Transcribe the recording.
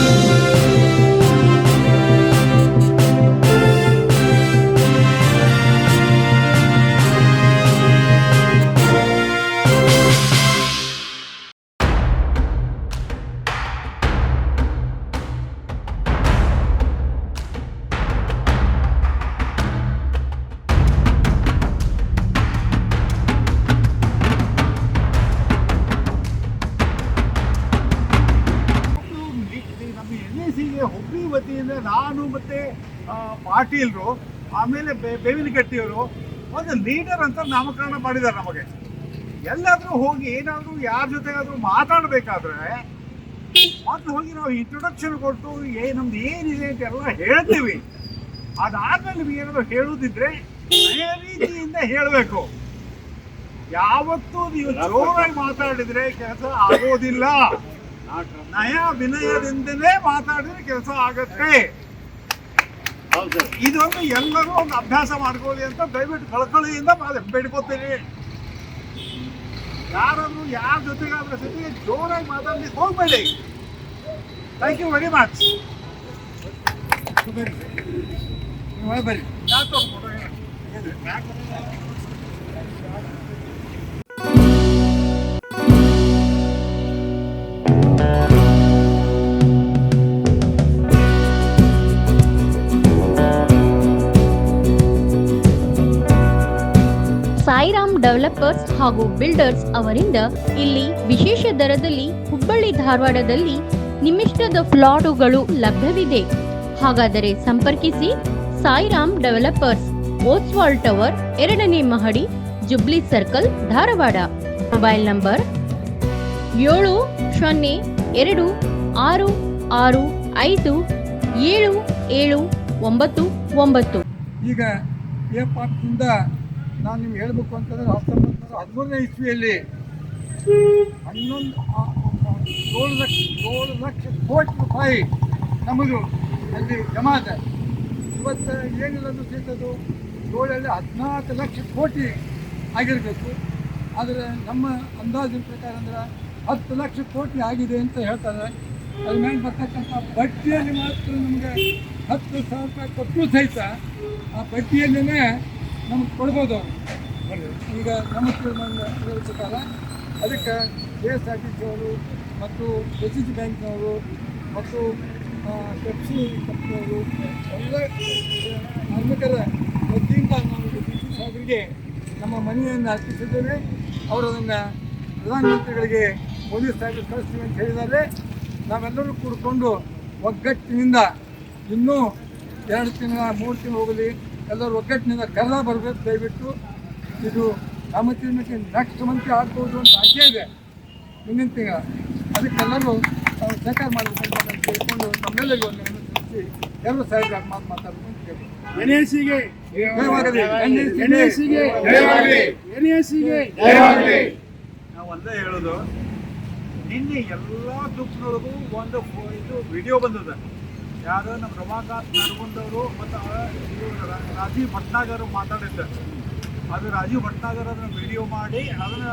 ನಮ್ಮ ಎ ಹುಬ್ಬಳ್ಳಿ ವತಿಯಿಂದ ನಾನು ಮತ್ತೆ ಪಾಟೀಲ್ರು ಆಮೇಲೆ ಬೆ- ಬೇವಿನ ಗಟ್ಟಿಯವರು ಒಂದು ಲೀಡರ್ ಅಂತ ನಾಮಕರಣ ಮಾಡಿದ್ದಾರೆ ನಮಗೆ. ಎಲ್ಲಾದ್ರೂ ಹೋಗಿ ಏನಾದರೂ ಯಾರ ಜೊತೆಗಾದರೂ ಮಾತಾಡಬೇಕಾದ್ರೆ ಮೊದಲು ಹೋಗಿ ನಾವು ಇಂಟ್ರೊಡಕ್ಷನ್ ಕೊಟ್ಟು ಏ ನಮ್ದು ಏನಿದೆ ಅಂತ ಎಲ್ಲ ಹೇಳ್ತೀವಿ. ಅದಾದ್ಮೇಲೆ ನಿಮ್ಗೆ ಏನಾದ್ರು ಹೇಳುದಿದ್ರೆ ಅದೇ ರೀತಿಯಿಂದ ಹೇಳಬೇಕು. ಯಾವತ್ತೂ ನೀವು ಜೋರಾಗಿ ಮಾತಾಡಿದ್ರೆ ಕೆಲಸ ಆಗೋದಿಲ್ಲ. ನಯ ವಿನಯದಿಂದಲೇ ಮಾತಾಡಿದ್ರೆ ಕೆಲಸ ಆಗತ್ತೆ. ಇದೊಂದು ಎಲ್ಲರೂ ಒಂದು ಅಭ್ಯಾಸ ಮಾಡ್ಕೊಳ್ಳಿ ಅಂತ ದಯವಿಟ್ಟು ಕಳ್ಕೊಳ್ಳಿಯಿಂದ ಬೇಡ್ಕೋತೀನಿ ಯಾರಾದ್ರೂ ಯಾರ ಜೊತೆಗಾದ್ರೆ ಜೊತೆಗೆ ಜೋರಾಗಿ ಮಾತಾಡಲಿ ಹೋಗ್ಬೇಡಿ. ಥ್ಯಾಂಕ್ ಯು ವೆರಿ ಮಚ್ ಬರ್ರಿ. ಯಾಕೆ ಡೆವಲಪರ್ಸ್ ಹಾಗೂ ಬಿಲ್ಡರ್ಸ್ ಅವರಿಂದ ಇಲ್ಲಿ ವಿಶೇಷ ದರದಲ್ಲಿ ಹುಬ್ಬಳ್ಳಿ ಧಾರವಾಡದಲ್ಲಿ ನಿಮಿಷ್ಟದ ಫ್ಲಾಟುಗಳು ಲಭ್ಯವಿದೆ. ಹಾಗಾದರೆ ಸಂಪರ್ಕಿಸಿ ಸಾಯಿರಾಮ್ ಡೆವಲಪರ್ಸ್ ಓಸ್ವಾಲ್ ಟವರ್ ಎರಡನೇ ಮಹಡಿ jubilee circle Dharwad. Mobile number ಏಳು ಸೊನ್ನೆ ಎರಡು ಆರು ಆರು ಐದು ಏಳು ಏಳು ಒಂಬತ್ತು ಒಂಬತ್ತು ಈಗ ನಾನು ನಿಮ್ಗೆ ಹೇಳಬೇಕು ಅಂತಂದ್ರೆ ಹತ್ತೊಂಬತ್ತು ನೂರ ಹದಿಮೂರನೇ ಇಸ್ವಿಯಲ್ಲಿ ಹನ್ನೊಂದು ಏಳು ಲಕ್ಷ ಏಳು ಲಕ್ಷ ಕೋಟಿ ರೂಪಾಯಿ ನಮ್ಮದು ಅಲ್ಲಿ ಜಮಾತ. ಇವತ್ತು ಏನಿಲ್ಲ ಅದು ಸಿಗ್ತದು ಏಳಲ್ಲಿ ಹದಿನಾಲ್ಕು ಲಕ್ಷ ಕೋಟಿ ಆಗಿರಬೇಕು. ಆದರೆ ನಮ್ಮ ಅಂದಾಜಿನ ಪ್ರಕಾರ ಅಂದ್ರೆ ಹತ್ತು ಲಕ್ಷ ಕೋಟಿ ಆಗಿದೆ ಅಂತ ಹೇಳ್ತಾರೆ. ಅದ್ರ ಮೇಲೆ ಬರ್ತಕ್ಕಂಥ ಬಡ್ಡಿಯಲ್ಲಿ ಮಾತ್ರ ನಮಗೆ ಹತ್ತು ಸಾವಿರ ರೂಪಾಯಿ ಕೊಟ್ಟರು ಸಹಿತ ಆ ಬಡ್ಡಿಯಲ್ಲೇ ನಮ್ಗೆ ಕೊಡ್ಬೋದು ಈಗ ನಮ್ಮ ಪ್ರಕಾರ ಅದಕ್ಕೆ K S R T C ಅವರು ಮತ್ತು ಎಸ್ ಸಿ ಬ್ಯಾಂಕ್ನವರು ಮತ್ತು ಪೆಪ್ಸಿ ಕಂಪ್ನಿಯವರು ಎಲ್ಲ ಕಾರ್ಮಿಕರ ವತಿಯಿಂದ ನಾವು ಸಾಹೇಬರಿಗೆ ನಮ್ಮ ಮನೆಯನ್ನು ಅರ್ಪಿಸಿದ್ದೇವೆ. ಅವರು ಅದನ್ನು ಪ್ರಧಾನಮಂತ್ರಿಗಳಿಗೆ ಪೊಲೀಸ್ ಸಾಹೇಬರು ಕಳಿಸ್ತೀವಿ ಅಂತ ಹೇಳಿದ್ದಾರೆ. ನಾವೆಲ್ಲರೂ ಕೂಡಿಕೊಂಡು ಒಗ್ಗಟ್ಟಿನಿಂದ ಇನ್ನೂ ಎರಡು ತಿಂಗಳ, ಮೂರು ತಿಂಗಳು ಹೋಗಲಿ. ಎಲ್ಲರೂ ಒಗ್ಗಟ್ಟಿನಿಂದ ಕಲ್ಲ ಬರಬೇಕು ದಯವಿಟ್ಟು ಇದು ನಮ್ಮ ತಿರ್ಮಕ್ಕೆ ನೆಕ್ಸ್ಟ್ ಮಂತ್ ಆಗ್ಬೋದು ಅಂತ ಆಸೆ ಇದೆ ಮುಂದಿನ ತಿಂಗಳ ಅದಕ್ಕೆಲ್ಲರೂ ತಾವು ಸಹಕಾರ ಮಾಡಬೇಕು ಅಂತ ನಾನು ಕೇಳಿಕೊಂಡು ನಮ್ಮೆಲ್ಲರಿಗೂ ಒಂದು ತಿಳಿಸಿ ಎಲ್ಲರೂ ಸಾಹೇಬ್ರ ಮಾತು ಮಾತಾಡಬೇಕು ಅಂತ ಕೇಳಿ ಎನ್ಎಸಿಗೆ ಜಯವಾಗಲಿ. ಎನ್ಎಸಿಗೆ ಜಯವಾಗಲಿ. ಎನ್ಎಸಿಗೆ ನಾವು ಒಂದೇ ಹೇಳೋದು ನಿನ್ನೆ ಎಲ್ಲ ದುಃಖದೊಳಗೂ ಒಂದು ಇದು ವಿಡಿಯೋ ಬಂದದ ಯಾರು ನಮ್ಮ ರಮಾಕಾಂತ್ ನರಗುಂದವರು ಮತ್ತು ರಾಜೀವ್ ಭಟ್ನಾಗರ್ ಮಾತಾಡಿದ್ದ. ಅದು ರಾಜೀವ್ ಭಟ್ನಾಗರ್ ಅದನ್ನು ವಿಡಿಯೋ ಮಾಡಿ, ಅದನ್ನ